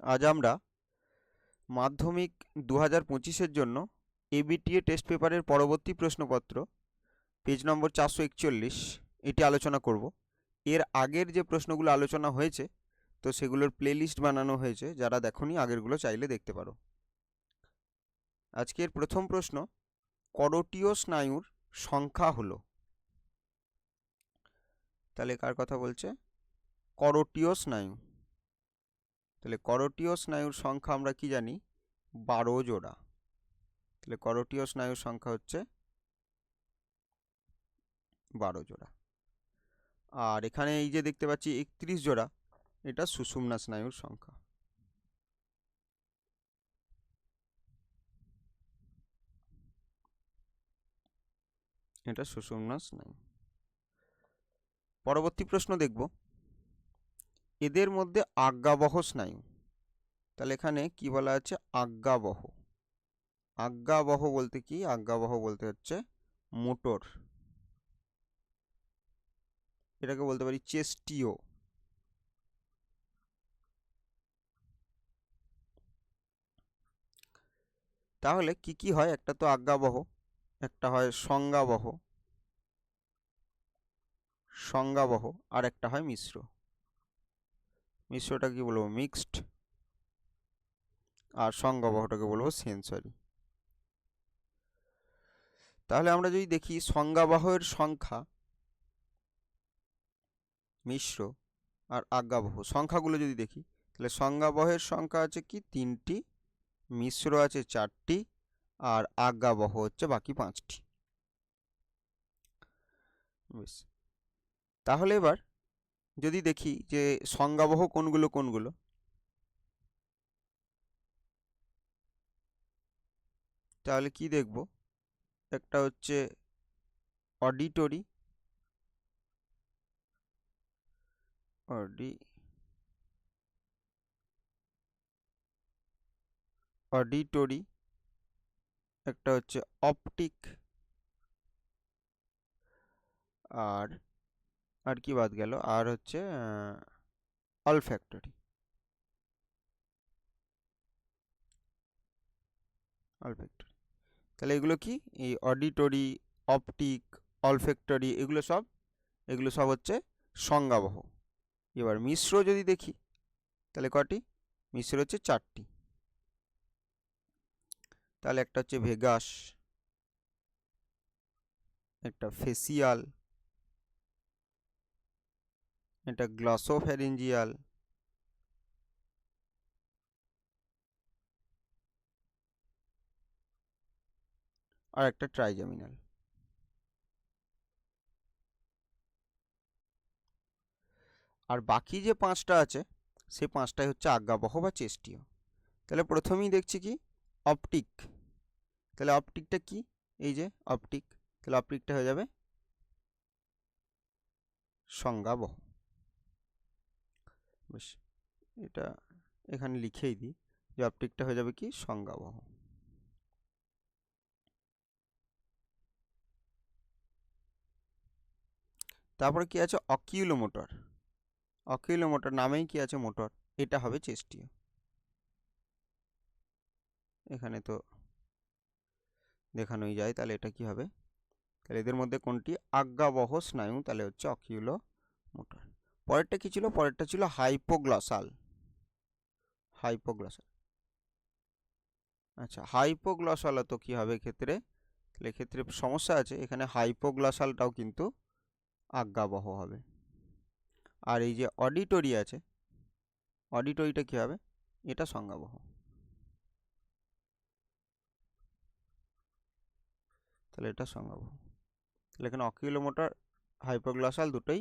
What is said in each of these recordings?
আজ আমরা মাধ্যমিক দু হাজার পঁচিশের জন্য এবিটিএ টেস্ট পেপারের পরবর্তী প্রশ্নপত্র পেজ নম্বর চারশো একচল্লিশ, এটি আলোচনা করব। এর আগের যে প্রশ্নগুলো আলোচনা হয়েছে, তো সেগুলোর প্লেলিস্ট বানানো হয়েছে, যারা দেখনি আগেরগুলো চাইলে দেখতে পারো। আজকের প্রথম প্রশ্ন, করটীয় স্নায়ুর সংখ্যা হলো? তাহলে কার কথা বলছে? করটীয় স্নায়ু। তাহলে করটীয় স্নায়ুর সংখ্যা আমরা কি জানি? বারো জোড়া। তাহলে করটীয় স্নায়ুর সংখ্যা হচ্ছে বারো জোড়া। আর এখানে এই যে দেখতে পাচ্ছি একত্রিশ জোড়া, এটা সুষুম্না স্নায়ুর সংখ্যা। এটা সুষুম্না স্নায়ু। পরবর্তী প্রশ্ন দেখব। এদের মধ্যে আজ্ঞাবহ স্নায়ু। তাহলে এখানে কি বলা আছে? আজ্ঞাবহ। আজ্ঞাবহ বলতে কি? আজ্ঞাবহ বলতে হচ্ছে মোটর। এটাকে বলতে পারি চেস্টিও। তাহলে কি কি হয়? একটা তো আজ্ঞাবহ, একটা হয় সংজ্ঞাবহ। সংজ্ঞাবহ আর একটা হয় মিশ্র। মিশ্রটা কি বলব? মিক্সড আর সংজ্ঞাবহটাকে বলব সেন্সরি তাহলে আমরা যদি দেখি সংজ্ঞাবহের সংখ্যা মিশ্র আর আজ্ঞাবহ, সংখ্যাগুলো যদি দেখি, তাহলে সংজ্ঞাবহের সংখ্যা আছে কি? তিনটি, মিশ্র আছে চারটি আর আজ্ঞাবহ হচ্ছে বাকি পাঁচটি। তাহলে এবার যদি দেখি যে সংজ্ঞাবহ কোনগুলো কোনগুলো? তাহলে কি দেখব? একটা হচ্ছে অডিটরি। Audi auditory. একটা হচ্ছে অপটিক। আর আর কি বাদ গেল? আর হচ্ছে অলফ্যাক্টরি অলফ্যাক্টরি তাহলে এগুলো কি? এই অডিটরি অপটিক অলফ্যাক্টরি এগুলো সব? এগুলো সব হচ্ছে সংজ্ঞাবহ। এবার মিশ্র যদি দেখি, তাহলে কটি? মিশ্র হচ্ছে চারটি। তাহলে একটা হচ্ছে ভেগাস, একটা ফেসিয়াল এটা গ্লসোফ্যারিঞ্জিয়াল আর একটা ট্রাইজামিনাল। আর বাকি যে পাঁচটা আছে, সে পাঁচটাই হচ্ছে আজ্ঞাবহ বা চেষ্টীয়। তাহলে প্রথমেই দেখছি কি? অপটিক। তাহলে অপটিকটা কি? এই যে অপটিক। তাহলে অপটিকটা হয়ে যাবে সংজ্ঞাবহ। বেশ, এটা এখানে লিখেই দিই যে অপটিকটা হয়ে যাবে কি? সংজ্ঞাবহ। তারপরে কি আছে? অকিউলোমোটর। অকিউলোমোটর নামেই কি আছে মোটর? এটা হবে চেষ্টীয়। এখানে তো দেখানোই যায়, তাহলে এটা কি হবে? তাহলে এদের মধ্যে কোনটি? আজ্ঞাবহ স্নায়ু, তাহলে হচ্ছে অকিউলো মোটর পরেরটা কি ছিল? পরেরটা ছিল হাইপোগ্লসাল হাইপোগ্লসাল আচ্ছা হাইপোগ্লসাল তো কি হবে ক্ষেত্রে তাহলে ক্ষেত্রে সমস্যা আছে, এখানে হাইপোগ্লসালটাও কিন্তু আজ্ঞাবহ হবে। আর এই যে অডিটরি আছে অডিটরিটা কী হবে? এটা সংজ্ঞাবহ। তাহলে এটা সংজ্ঞাবহ। তাহলে এখানে অকিলোমোটর হাইপোগ্লাসাল দুটোই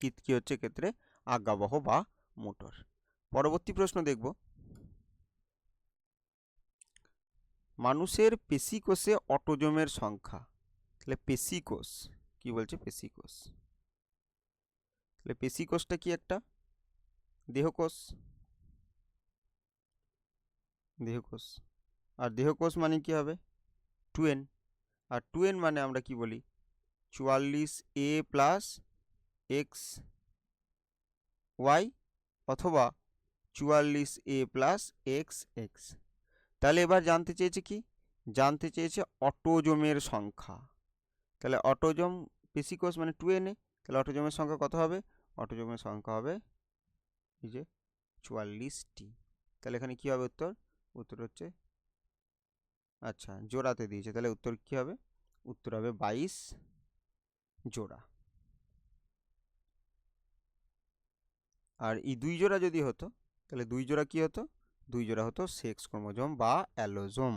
কী কী হচ্ছে ক্ষেত্রে? আজ্ঞাবহ বা মোটর। পরবর্তী প্রশ্ন দেখব। মানুষের পেশিকোষে অটোজমের সংখ্যা, তাহলে পেশিকোষ, কি বলছে পেশিকোষ? তাহলে পেশিকোষটা কি একটা? দেহকোষ। দেহকোষ। আর দেহকোষ মানে কি হবে? টুয়েন। আর টুয়েন মানে আমরা কি বলি? চুয়াল্লিশ এ প্লাস এক্স ওয়াই অথবা চুয়াল্লিশ এ প্লাস এক্স এক্স। তাহলে এবার জানতে চেয়েছে কি? জানতে চেয়েছে অটোজোমের সংখ্যা। তাহলে অটোজোম কোষ মানে টু এনে তাহলে অটোজোমের সংখ্যা কত হবে? অটোজোমের সংখ্যা হবে এই যে চুয়াল্লিশটি। তাহলে এখানে কী হবে উত্তর? উত্তর হচ্ছে আচ্ছা জোড়াতে দিয়েছে। তাহলে উত্তর কী হবে? উত্তর হবে বাইশ জোড়া। আর এই দুই জোড়া যদি হতো, তাহলে দুই জোড়া কি হতো? দুই জোড়া হতো সেক্স ক্রোমোজোম বা অ্যালোজোম।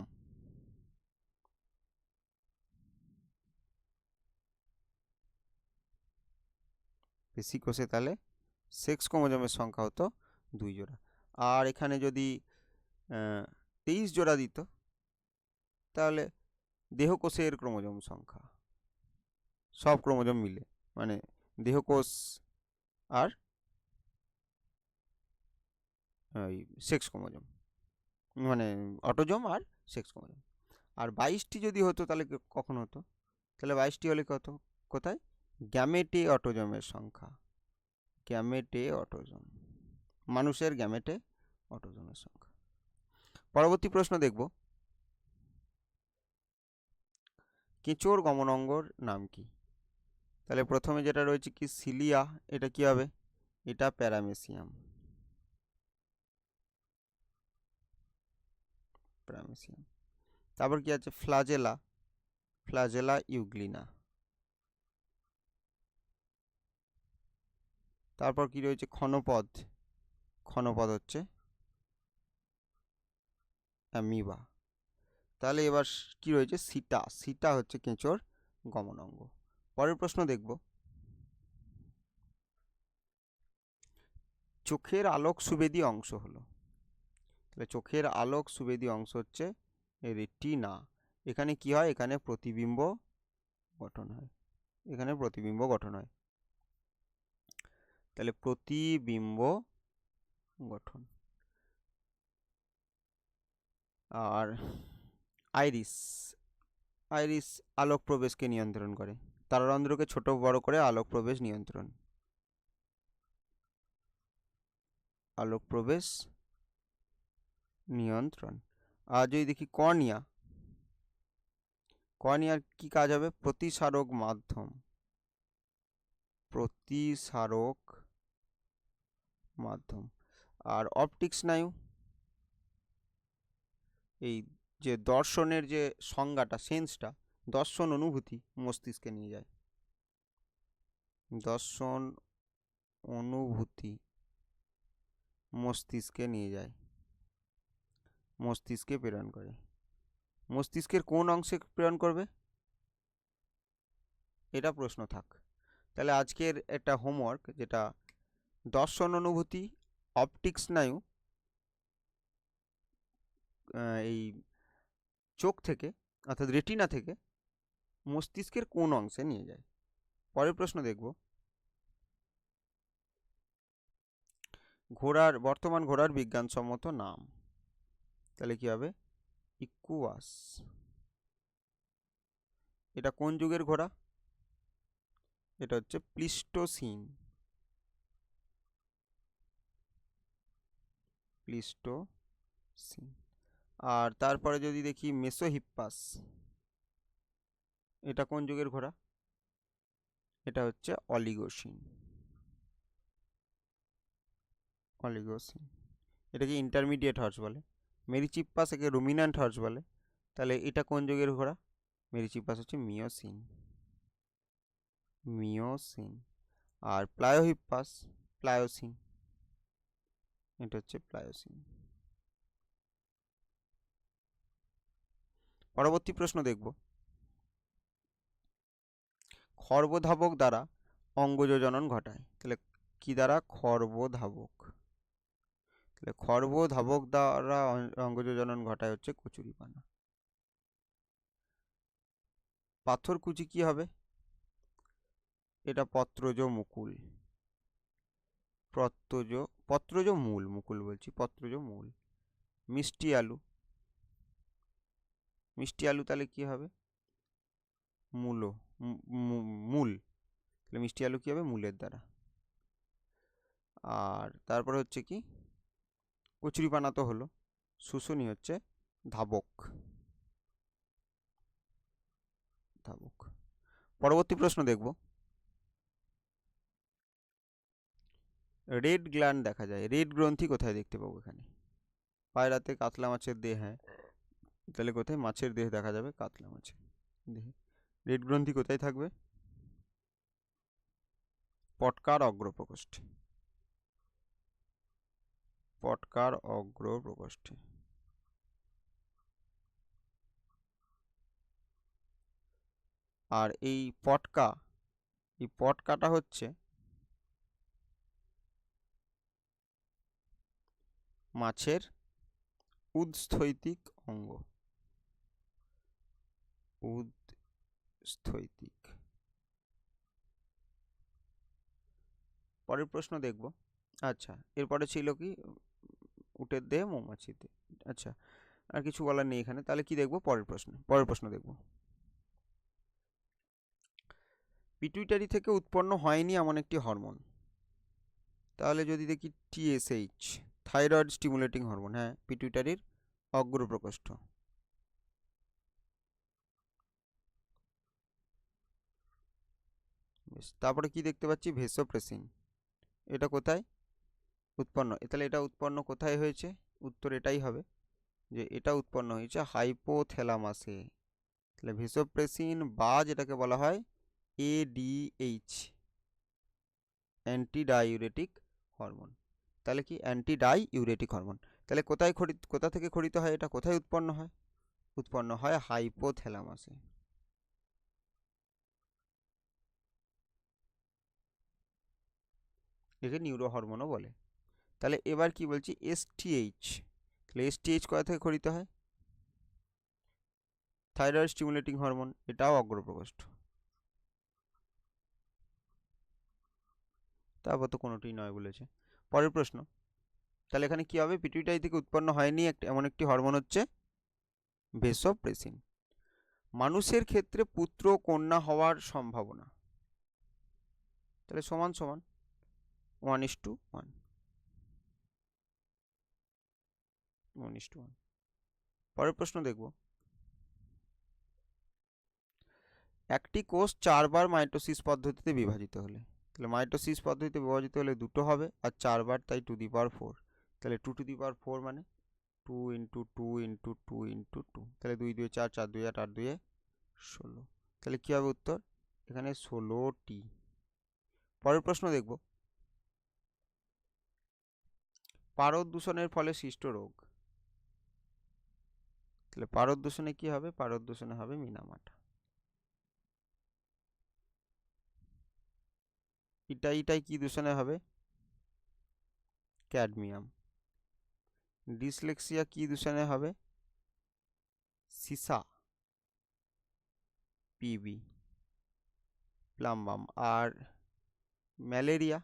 বেশি তাহলে সেক্স ক্রোমোজোমের সংখ্যা হতো দুই জোড়া। আর এখানে যদি তেইশ জোড়া দিত, তাহলে দেহকোষের ক্রোমোজোম সংখ্যা। সব ক্রোমোজোম মিলে মানে দেহকোষ আর ওই সেক্স ক্রোমোজোম মানে অটোজোম আর সেক্স ক্রোমোজোম আর বাইশটি যদি হতো তাহলে কখন হতো? তাহলে বাইশটি হলে কত? কোথায়? গ্যামেটে অটোজোমের সংখ্যা। গ্যামেটে অটোজোম মানুষের গ্যামেটে অটোজোমের সংখ্যা। পরবর্তী প্রশ্ন দেখব। কেঁচোর গমনাঙ্গর নাম কি? তাহলে প্রথমে যেটা রয়েছে কি সিলিয়া এটা কি হবে? এটা প্যারামেসিয়াম। প্যারামেসিয়াম তারপর কি আছে? ফ্লাজেলা। Flagella euglena. তারপর কি রয়েছে? ক্ষণপদ। ক্ষণপদ হচ্ছে অ্যামিবা। তাহলে এবার কি রয়েছে? সিটা। সিটা হচ্ছে কেঁচোর গমনাঙ্গ। পরের প্রশ্ন দেখব। চোখের আলোক সুবেদী অংশ হলো। চোখের আলোক সুবেদী অংশ হচ্ছে রেটিনা। এখানে কি হয়? এখানে প্রতিবিম্ব গঠন হয়। এখানে প্রতিবিম্ব গঠন হয়। তাহলে প্রতিবিম্ব গঠন। আর আইরিস আইরিস আলোক প্রবেশকে নিয়ন্ত্রণ করে। তারারন্ধ্রকে ছোট বড় করে আলোক প্রবেশ নিয়ন্ত্রণ। আলোক প্রবেশ নিয়ন্ত্রণ। আর যদি দেখি কর্নিয়া, কর্নিয়ার কি কাজ হবে? প্রতিসারক মাধ্যম। প্রতিসারক মাধ্যম। আর অপটিক স্নায়ু, এই যে দর্শনের যে সংজ্ঞাটা, সেন্সটা, দর্শন অনুভূতি মস্তিষ্কে নিয়ে যায়। দর্শন অনুভূতি মস্তিষ্কে নিয়ে যায়। মস্তিষ্কে প্রেরণ করে। মস্তিষ্কের কোন অংশে প্রেরণ করবে? এটা প্রশ্ন থাক। তাহলে আজকের একটা হোমওয়ার্ক যেটা দর্শন অনুভূতি অপটিক স্নায়ু এই চোখ থেকে, অর্থাৎ রেটিনা থেকে মস্তিষ্কের কোন অংশে নিয়ে যায়? পরের প্রশ্ন দেখব। ঘোড়ার, বর্তমান ঘোড়ার বিজ্ঞানসম্মত নাম। তাহলে কি হবে? ইকুয়াস। এটা কোন যুগের ঘোড়া? এটা হচ্ছে প্লিস্টোসিন। প্লিস্টোসিন। আর তারপরে যদি দেখি মেসোহিপ্পাস। এটা কোন যুগের ঘোড়া? এটা হচ্ছে অলিগোসিন। অলিগোসিন। এটাকে ইন্টারমিডিয়েট হর্স বলে? মেরিচিপ্পাস একে রুমিন্যান্ট হর্স বলে। তাহলে এটা কোন যুগের ঘোড়া? মেরিচিপ্পাস হচ্ছে মিওসিন মিওসিন আর প্লায়োহিপ্পাস প্লায়োসিন এটা হচ্ছে প্লায়োসিন পরবর্তী প্রশ্ন দেখব। খর্বধাবক দ্বারা অঙ্গযোজনন ঘটায়। তাহলে কি দ্বারা? খর্বধাবক। তাহলে খর্বধাবক দ্বারা অঙ্গযোজনন ঘটায় হচ্ছে কচুরিপানা পাথরকুচি কি হবে? এটা পত্রজ মুকুল। পত্রজ পত্রজ মূল, মুকুল বলছি, পত্রজ মূল। মিষ্টি আলু। মিষ্টি আলু তাহলে কি হবে? মূলো মূল। তাহলে মিষ্টি আলু কি হবে? মূলের দ্বারা। আর তারপরে হচ্ছে কি? কচুরিপানা তো হলো, শুশুনি হচ্ছে ধাবক। ধাবক। পরবর্তী প্রশ্ন দেখব। রেড গ্ল্যান্ড দেখা যায়। রেড গ্রন্থি কোথায় দেখতে পাবো এখানে? পায়রাতে কাতলা মাছের দেহ হ্যাঁ। তাহলে কোথায়? মাছের দেহ দেখা যাবে কাতলা মাছের দেহে। রেড গ্রন্থি কোথায় থাকবে? পটকার অগ্রপ্রকোষ্ঠে। পটকার অগ্রপ্রকোষ্ঠে আর এই পটকা, এই পটকাটা হচ্ছে মাছের উদস্থৈতিক অঙ্গ। উদস্থৈতিক পরের প্রশ্ন দেখব। আচ্ছা এরপরে ছিল কি? উটের দেহে মৌমাছিতে। আচ্ছা আর কিছু বলার নেই এখানে। তাহলে কি দেখব? পরের প্রশ্ন পরের প্রশ্ন দেখব। পিটুইটারি থেকে উৎপন্ন হয়নি এমন একটি হরমোন। তাহলে যদি দেখি টিএসএইচ থাইরয়েড স্টিমুলেটিং হরমোন হ্যাঁ পিটুইটারির অগ্রপ্রকোষ্ঠ। বেশ, তারপরে কি দেখতে পাচ্ছি? ভেসোপ্রেসিন। এটা কোথায়? উৎপন্ন। তাহলে এটা উৎপন্ন কোথায় হয়েছে? উত্তর এটাই হবে যে এটা উৎপন্ন হয়েছে হাইপোথ্যালামাসে তাহলে ভেসোপ্রেসিন বা যেটাকে বলা হয় এডিএইচ অ্যান্টি ডাইউরেটিক হরমোন তাহলে কি অ্যান্টি ডাই ইউরেটিক হরমোন তাহলে কোথায় খরিত কোথা থেকে খরিত হয় এটা? কোথায় উৎপন্ন হয়? উৎপন্ন হয় হাইপোথ্যালামাসে একে নিউরো হরমোনও বলে। তাহলে এবার কি বলছি? এসটিএইচ তাহলে এসটিএইচ কোথা থেকে খরিত হয়? থাইরয়েড স্টিমুলেটিং হরমোন এটাও অগ্রপ্রকোষ্ঠ। তারপর তো কোনোটিই নয় বলেছে। পরের প্রশ্ন, তাহলে এখানে কি হবে? পিটুইটারি থেকে উৎপন্ন হয়নি একটা, এমন একটি হরমোন হচ্ছে ভেসোপ্রেসিন মানুষের ক্ষেত্রে পুত্র কন্যা হওয়ার সম্ভাবনা। তাহলে সমান সমান one is two one one is one পরের প্রশ্ন দেখব। একটি কোষ চারবার মাইটোসিস পদ্ধতিতে বিভাজিত হলে, তাহলে মাইটোসিস পদ্ধতিতে বিভাজিত হলে দুটো হবে আর চারবার তাই টু দি পাওয়ার ফোর তাহলে two two the power four মানে two into two into two into two তাহলে দুই দুই চার চার দুই আট আট, দুয়ে ষোলো, তাহলে কী হবে উত্তর? এখানে ষোলোটি। পরের প্রশ্ন দেখব। পারদ দূষণের ফলে সৃষ্ট রোগ। তাহলে পারদ দূষণে কি হবে? পারদ দূষণে হবে মিনামাটা এটা এটাই কি দূষণে হবে? ক্যাডমিয়াম। ডিসলেক্সিয়া কি দূষণে হবে? সিসা। পিবি। প্লাম্বাম। আর ম্যালেরিয়া?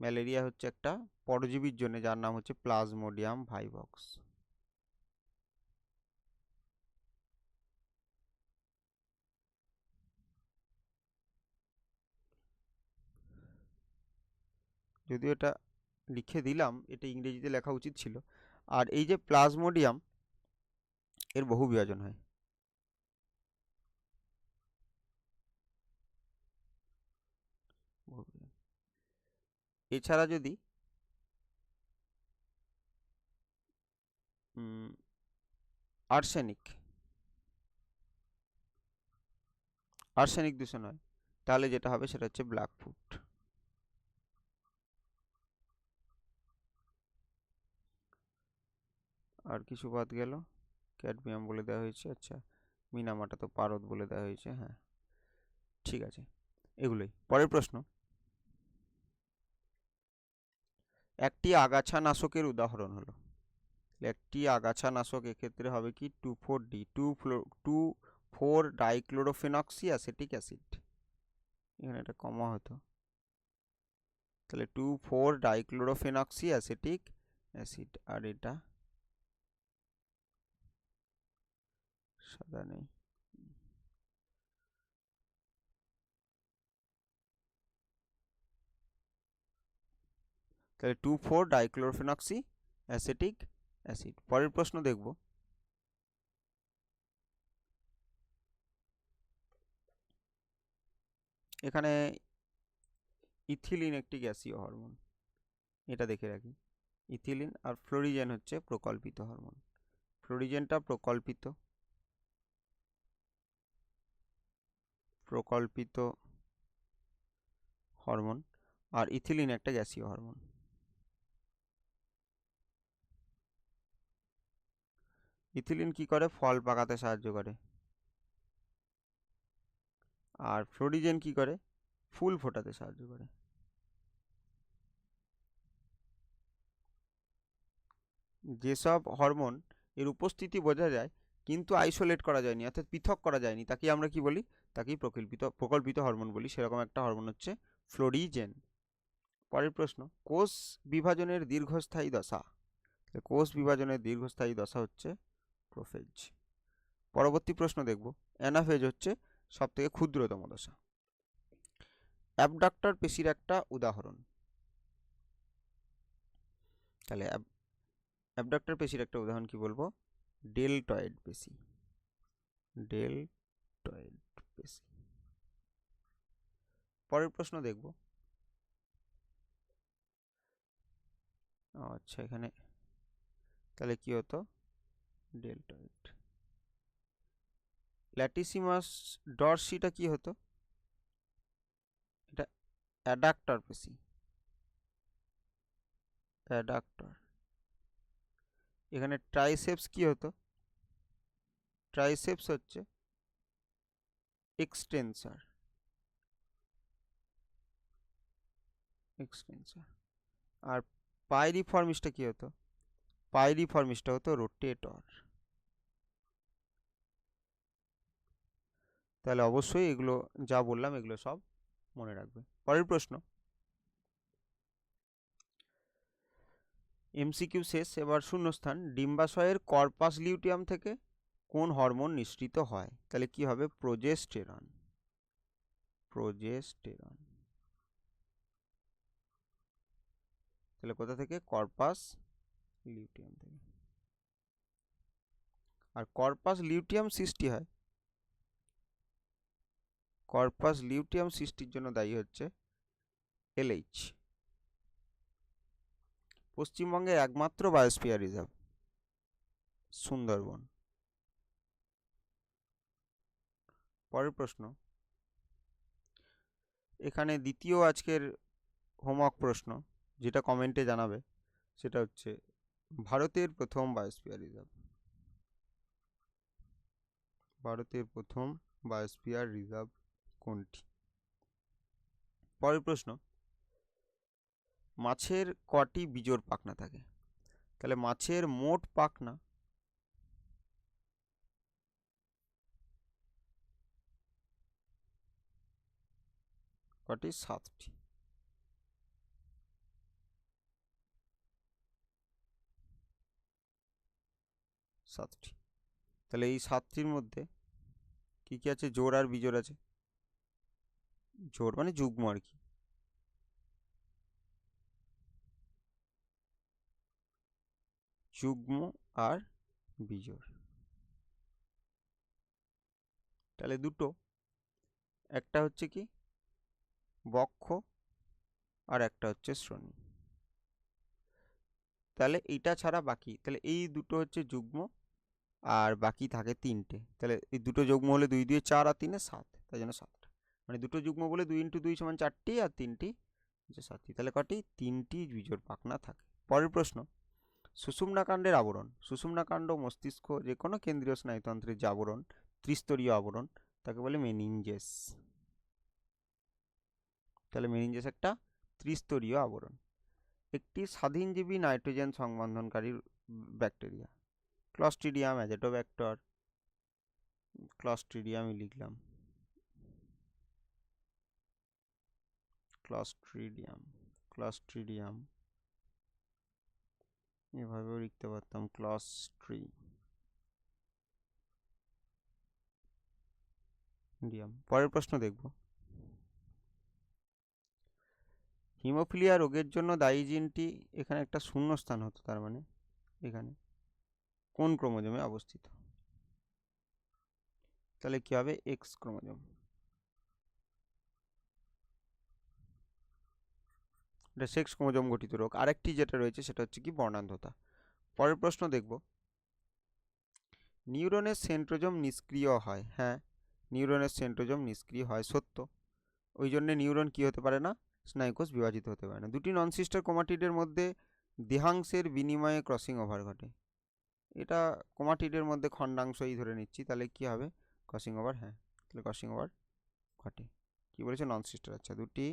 ম্যালেরিয়া হচ্ছে একটা পরজীবীর জন্য, যার নাম হচ্ছে প্লাজমোডিয়াম ভাইভক্স যদিও এটা লিখে দিলাম, এটা ইংরেজিতে লেখা উচিত ছিল। আর এই যে প্লাজমোডিয়াম, এর বহু বিভাজন হয়। এছাড়া যদি আর্সেনিক আর্সেনিক দূষণ হয়, তাহলে যেটা হবে সেটা হচ্ছে ব্ল্যাক ফুট। আর কিছু বাদ গেল। ক্যাডমিয়াম বলে দেওয়া হয়েছে। আচ্ছা মিনামাটা তো পারদ বলে দেওয়া হয়েছে হ্যাঁ। ঠিক আছে, এগুলোই। পরের প্রশ্ন। একটি আগাছা নাশকের উদাহরণ হলো। একটি আগাছা নাশক এক্ষেত্রে হবে কি? Two four D, two flow, two four dichlorophenoxy acetic acid. এখানে এটা কমা হতো। তাহলে two four dichlorophenoxy acetic acid. আর এটা? সাদা নেই। তাহলে two four dichlorophenoxy acetic acid পরের প্রশ্ন দেখব। এখানে ইথিলিন একটি গ্যাসীয় হরমোন। এটা দেখে রাখি। ইথিলিন আর ফ্লোরিজেন হচ্ছে প্রকল্পিত হরমোন। ফ্লোরিজেনটা প্রকল্পিত। প্রকল্পিত হরমোন আর ইথিলিন একটা গ্যাসীয় হরমোন। ইথিলিন কি করে? ফল পাকাতে সাহায্য করে। আর ফ্লোরিজেন কি করে? ফুল ফোটাতে সাহায্য করে। যেসব হরমোন এর উপস্থিতি বোঝা যায় কিন্তু আইসোলেট করা যায়নি, অর্থাৎ পৃথক করা যায়নি, তাকে আমরা কি বলি? তাকেই প্রকল্পিত প্রকল্পিত হরমোন বলি। সেরকম একটা হরমোন হচ্ছে ফ্লোরিজেন। পরের প্রশ্ন, কোষ বিভাজনের দীর্ঘস্থায়ী দশা। কোষ বিভাজনের দীর্ঘস্থায়ী দশা হচ্ছে প্রোফেজ। পরবর্তী প্রশ্ন দেখব, অ্যানাফেজ হচ্ছে সবথেকে ক্ষুদ্রতম দশা। অ্যাবডাক্টর পেশির একটা উদাহরণ। তাহলে অ্যাবডাক্টর পেশির একটা উদাহরণ কি বলব? ডেলটয়েড পেশি। ডেলটয়েড। পেশি পরের প্রশ্ন দেখব। আচ্ছা এখানে তাহলে কি হতো? ডেলটয়েড ল্যাটিসিমাস ডরসিটা কি হতো? এটা অ্যাডাক্টর পেশি অ্যাডাক্টর। এখানে ট্রাইসেপস কি হতো? ট্রাইসেপস হচ্ছে এক্সটেন্সার। এক্সটেন্সার। আর পাইরিফর্মিসটা কি হতো? পাইরিফর্মিসটা হতো রোটেটর। তাহলে অবশ্যই এগুলো যা বললাম এগুলো সব মনে রাখবে। পরের প্রশ্ন। এমসিকিউ শেষ, এবার শূন্যস্থান। ডিম্বাশয়ের কর্পাস লিউটিয়াম থেকে কোন হরমোন নিঃসৃত হয়? তাহলে কি হবে? প্রোজেস্টেরন প্রোজেস্টেরন তাহলে কোথা থেকে? কর্পাস লিউটিয়াম থেকে। আর কর্পাস লিউটিয়াম সৃষ্টি হয়? কর্পাস লিউটিয়াম সৃষ্টির জন্য দায়ী হচ্ছে এলএইচ পশ্চিমবঙ্গের একমাত্র বায়োস্ফিয়ার রিজার্ভ সুন্দরবন। পরের প্রশ্ন। এখানে দ্বিতীয় আজকের হোমওয়ার্ক প্রশ্ন, যেটা কমেন্টে জানাবে, সেটা হচ্ছে, ভারতের প্রথম বায়োস্ফিয়ার রিজার্ভ ভারতের প্রথম বায়োস্ফিয়ার রিজার্ভ কোনটি? পরের প্রশ্ন, মাছের কটি বিজোড় পাখনা থাকে? তাহলে মাছের মোট পাখনা কটি সাতটি। সাতটি। তাহলে এই সাতটির মধ্যে কি কি আছে? জোর আর বিজোড় আছে। জোর মানে যুগ্ম আর কি। যুগ্ম আর বিজোড়। তাহলে দুটো। একটা হচ্ছে কি? বক্ষ আর একটা হচ্ছে শ্রোণী। তাহলে এইটা ছাড়া বাকি, তাহলে এই দুটো হচ্ছে যুগ্ম আর বাকি থাকে তিনটে। তাহলে এই দুটো যুগ্ম হলে দুই দুই চার আর তিনে সাত, তাই জন্য সাতটা মানে দুটো যুগ্ম বলে দুই ইন্টু দুই সমান চারটি আর তিনটি হচ্ছে সাতটি। তাহলে কটি? তিনটি বিজোর পাখনা থাকে। পরের প্রশ্ন, সুষুম্নাকাণ্ডের আবরণ, সুষুম্নাকাণ্ড মস্তিষ্ক যে কোনো কেন্দ্রীয় স্নায়ুতন্ত্রের যে আবরণ, ত্রিস্তরীয় আবরণ, তাকে বলে মেনিনজেস। তাহলে মেনিনজেস একটা ত্রিস্তরীয় আবরণ। একটি স্বাধীনজীবী নাইট্রোজেন সংবন্ধনকারী ব্যাকটেরিয়া। ক্লস্ট্রিডিয়াম অ্যাজেটোব্যাক্টর ক্লস্ট্রিডিয়ামই লিখলাম ক্লস্ট্রিডিয়াম ক্লস্ট্রিডিয়াম এভাবেও লিখতে পারতাম ক্লস্ট্রি ডিয়াম পরের প্রশ্ন দেখব। হিমোফিলিয়া রোগের জন্য দায়ী জিনটি এখানে একটা শূন্যস্থান হতো, তার মানে এখানে। কোন ক্রোমোজোমে অবস্থিত? তাহলে কি হবে? X chromosome. এটা সেক্স ক্রোমোজোম গঠিত রোগ। আরেকটি যেটা রয়েছে সেটা হচ্ছে কি? বর্ণান্ধতা। পরের প্রশ্ন দেখব। নিউরনের সেন্ট্রোজোম নিষ্ক্রিয় হয়। হ্যাঁ নিউরনের সেন্ট্রোজম নিষ্ক্রিয় হয়, সত্য। ওই জন্যে নিউরন কি হতে পারে না? স্নায়ুকোষ বিভাজিত হতে পারে না। দুটি নন সিস্টার কোমাটিডের মধ্যে দেহাংশের বিনিময়ে ক্রসিং ওভার ঘটে। এটা কোমাটিডের মধ্যে খণ্ডাংশই ধরে নিচ্ছি, তাহলে কি হবে? ক্রসিং ওভার হ্যাঁ তাহলে ক্রসিং ওভার ঘটে। কি বলেছে নন সিস্টার আচ্ছা দুটি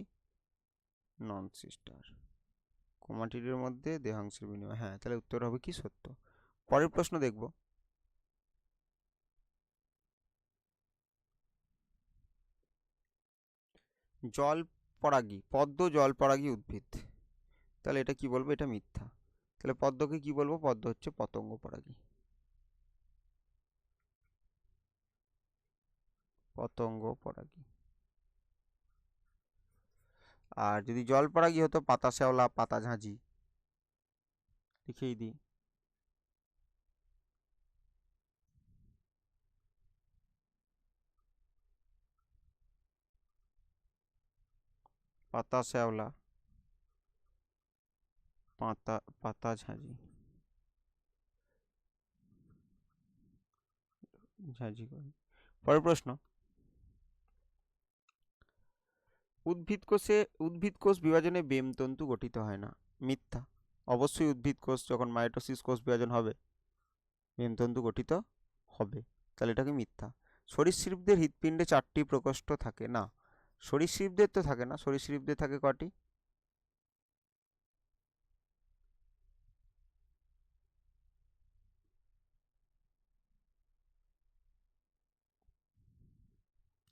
নন সিস্টার কোমাটিডের মধ্যে দেহাংশের বিনিময় হ্যাঁ তাহলে উত্তর হবে কি? সত্য। পরের প্রশ্ন দেখব। জল পরাগী, পদ্ম, জল, পরাগী, উদ্ভিদ। তাহলে এটা কি বলব? এটা মিথ্যা। তাহলে পদ্মকে কি বলব? পদ্ম হচ্ছে পতঙ্গ পরাগী। পতঙ্গ পরাগী। আর যদি জল পরাগী হতো, পাতা শ্যাওলা, পাতা ঝাঁঝি, লিখেই দিই। পাতা শ্যাওলা পাতা পাতা ঝাঁঝি ঝাঁঝি পরের প্রশ্ন উদ্ভিদ কোষে, উদ্ভিদ কোষ বিভাজনে বেমতন্তু গঠিত হয় না। মিথ্যা। অবশ্যই উদ্ভিদ কোষ যখন মাইটোসিস কোষ বিভাজন হবে বেমতন্তু গঠিত হবে। তাহলে এটাকে মিথ্যা। সরীসৃপদের হৃৎপিণ্ডে চারটি প্রকোষ্ঠ থাকে, না? সরীসৃপদের তো থাকে না সরীসৃপদের থাকে কটি?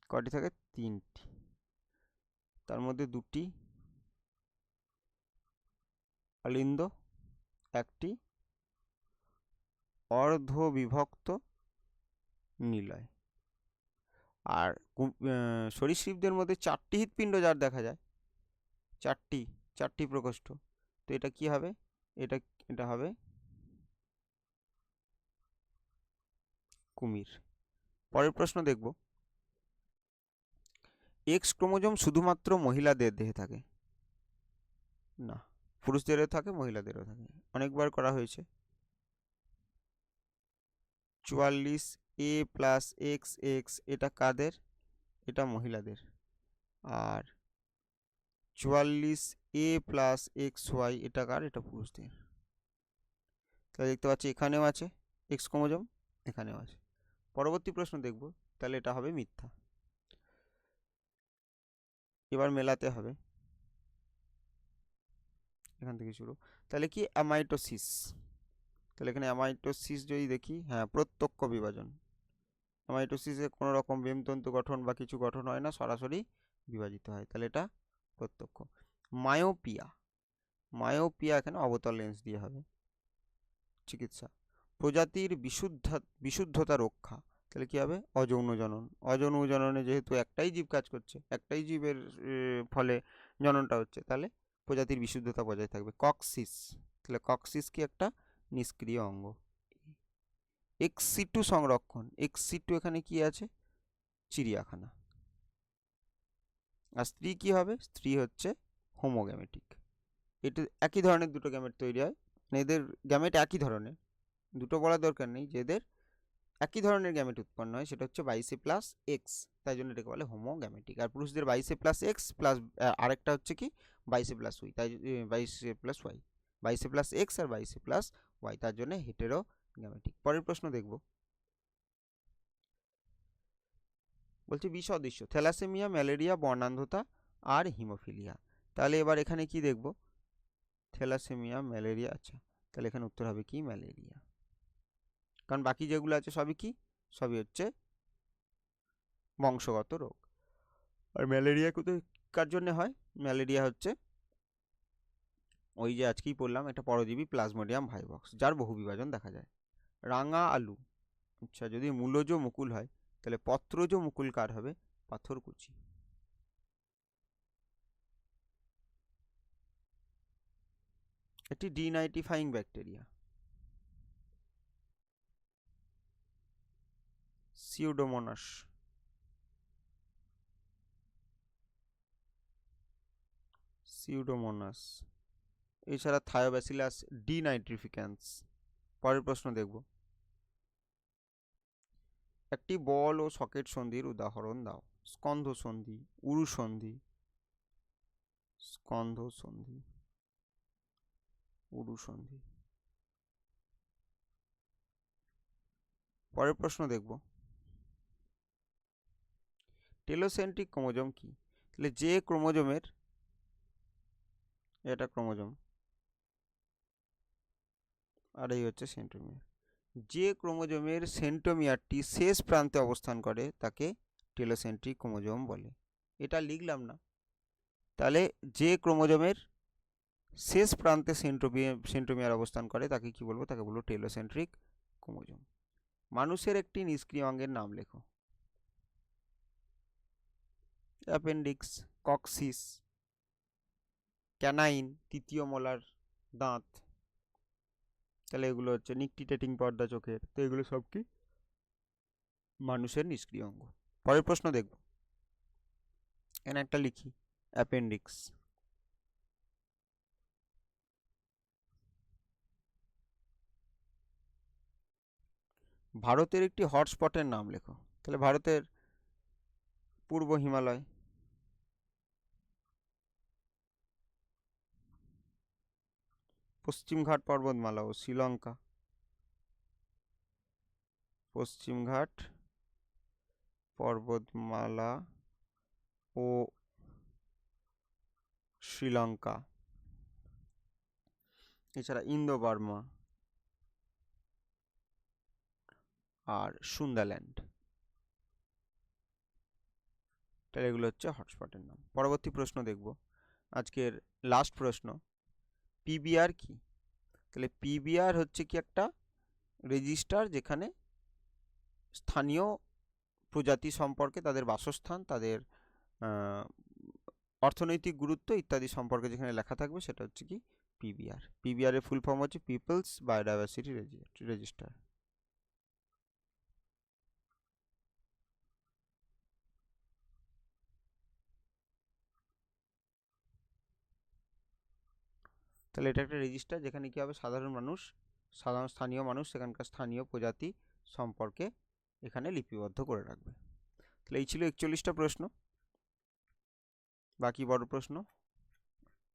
কটি থাকে? তিনটি। তার মধ্যে দুটি। অলিন্দ একটি। অর্ধ বিভক্ত নিলয়। আর সরীসৃপদের মধ্যে চারটি হৃৎপিণ্ড যার দেখা যায়। চারটি চারটি প্রকোষ্ঠ। তো এটা কি হবে? এটা এটা হবে কুমির। পরের প্রশ্ন দেখব। এক্স ক্রোমোজোম শুধুমাত্র মহিলাদের দেহে থাকে। না, পুরুষদেরও থাকে, মহিলাদেরও থাকে। অনেকবার করা হয়েছে। চুয়াল্লিশ এ প্লাস এক্স এক্স এটা কাদের? এটা মহিলাদের। আর চুয়াল্লিশ এ প্লাস এক্স ওয়াই এটা কার? এটা পুরুষদের। তাহলে দেখতে পাচ্ছি এখানেও আছে এক্স ক্রোমোজোম, এখানেও আছে। পরবর্তী প্রশ্ন দেখব, তাহলে এটা হবে মিথ্যা। এবার মেলাতে হবে। এখান থেকে শুরু। তাহলে কি? অ্যামাইটোসিস তাহলে এখানে অ্যামাইটোসিস যদি দেখি হ্যাঁ প্রত্যক্ষ বিভাজন। অ্যামাইটোসিসে কোনো রকম বেমতন্তু গঠন বা কিছু গঠন হয় না, সরাসরি বিভাজিত হয়। তাহলে এটা প্রত্যক্ষ। মায়োপিয়া। মায়োপিয়া এখানে অবতল লেন্স দিয়ে হবে। চিকিৎসা। প্রজাতির বিশুদ্ধ, বিশুদ্ধতা রক্ষা। তাহলে কী হবে? অযৌন জনন। অযৌন জননে যেহেতু একটাই জীব কাজ করছে, একটাই জীবের ফলে জননটা হচ্ছে, তাহলে প্রজাতির বিশুদ্ধতা বজায় থাকবে। কক্সিস। তাহলে কক্সিস কি একটা? নিষ্ক্রিয় অঙ্গ। এক্সিটু সংরক্ষণ। এক্সিটু এখানে কি আছে? চিড়িয়াখানা। আর স্ত্রী কি হবে? স্ত্রী হচ্ছে হোমোগ্যামেটিক এটা একই ধরনের দুটো গ্যামেট তৈরি হয়। মানে এদের গ্যামেট একই ধরনের। দুটো বলার দরকার নেই যে এদের একই ধরনের গ্যামেট উৎপন্ন হয়। সেটা হচ্ছে বাইশে প্লাস এক্স তাই জন্য এটাকে বলে হোমোগ্যামেটিক আর পুরুষদের বাইশে প্লাস এক্স প্লাস আরেকটা হচ্ছে কি? বাইশে প্লাস ওয়াই তাই বাইশে প্লাস ওয়াই বাইশে প্লাস এক্স আর বাইশে প্লাস ওয়াই তার জন্য হেটেরো গ্যামেটিক পরের প্রশ্ন দেখব। বলছি বিষ অদৃশ্য থ্যালাসেমিয়া, ম্যালেরিয়া, বর্ণান্ধতা আর হিমোফিলিয়া। তাহলে এবার এখানে কি দেখব? থ্যালাসেমিয়া, ম্যালেরিয়া আচ্ছা তাহলে এখানে উত্তর হবে কি? ম্যালেরিয়া। কারণ বাকি যেগুলো আছে সবই কি? সবই হচ্ছে বংশগত রোগ। আর ম্যালেরিয়া কোথায় কার জন্যে হয়? ম্যালেরিয়া হচ্ছে ওই যে আজকেই পড়লাম, একটা পরজীবী প্লাজমোডিয়াম ভাইবক্স, যার বহু বিভাজন দেখা যায়। রাঙা আলু। আচ্ছা যদি মূলজ মুকুল হয়, তাহলে পত্রজ মুকুল কার হবে? পাথরকুচি এটি ডিনাইটিফাইং ব্যাকটেরিয়া। সিউডোমোনাস। সিউডোমোনাস। এছাড়া থায়োব্যাসিলাস ডিনাইট্রিফিক্যান্স পরের প্রশ্ন দেখব। একটি বল ও সকেট সন্ধির উদাহরণ দাও। স্কন্ধ সন্ধি, উরু সন্ধি। স্কন্ধ সন্ধি, উরু সন্ধি। পরের প্রশ্ন দেখব। টেলোসেন্ট্রিক ক্রোমোজোম কি? তাহলে যে ক্রোমোজোমের, এটা ক্রোমোজোম। আর এই হচ্ছে সেন্ট্রোমিয়ার। যে ক্রোমোজোমের সেন্ট্রোমিয়ারটি শেষ প্রান্তে অবস্থান করে, তাকে টেলোসেন্ট্রিক ক্রোমোজোম বলে। এটা লিখলাম না। তাহলে যে ক্রোমোজোমের শেষ প্রান্তে সেন্ট্রোমিয়ার সেন্ট্রোমিয়ার অবস্থান করে, তাকে কি বলব? তাকে বলব টেলোসেন্ট্রিক ক্রোমোজোম। মানুষের একটি নিষ্ক্রিয় অঙ্গের নাম লেখো। অ্যাপেন্ডিক্স, কক্সিস, ক্যানাইন, তৃতীয় মোলার দাঁত। তাহলে এগুলো হচ্ছে নিকটিটেটিং পর্দা চোখের। তো এগুলো সব কি? মানুষের নিষ্ক্রিয় অঙ্গ। পরের প্রশ্ন দেখব। এখানে একটা লিখি। অ্যাপেন্ডিক্স। ভারতের একটি হটস্পটের নাম লেখো। তাহলে ভারতের পূর্ব হিমালয়। পশ্চিমঘাট পর্বতমালা ও শ্রীলঙ্কা। পশ্চিমঘাট পর্বতমালা ও শ্রীলঙ্কা। এছাড়া ইন্দো বার্মা আর সুন্দাল্যান্ড তাহলে এগুলো হচ্ছে হটস্পটের নাম। পরবর্তী প্রশ্ন দেখব। আজকের লাস্ট প্রশ্ন। পিবিআর কি? তাহলে পিবিআর হচ্ছে কি একটা রেজিস্টার যেখানে স্থানীয় প্রজাতি সম্পর্কে তাদের বাসস্থান, তাদের অর্থনৈতিক গুরুত্ব ইত্যাদি সম্পর্কে যেখানে লেখা থাকবে সেটা হচ্ছে কি পিবিআর পিবিআর এর ফুল ফর্ম হচ্ছে পিপলস বায়োডাইভার্সিটি রেজিস্টার তাহলে এটা একটা রেজিস্টার যেখানে কী হবে? সাধারণ মানুষ, সাধারণ স্থানীয় মানুষ, সেখানকার স্থানীয় প্রজাতি সম্পর্কে এখানে লিপিবদ্ধ করে রাখবে। তাহলে এই ছিল একচল্লিশটা প্রশ্ন। বাকি বড় প্রশ্ন,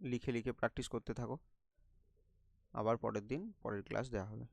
লিখে লিখে প্র্যাকটিস করতে থাকো। আবার পরের দিন, পরের ক্লাস দেওয়া হবে।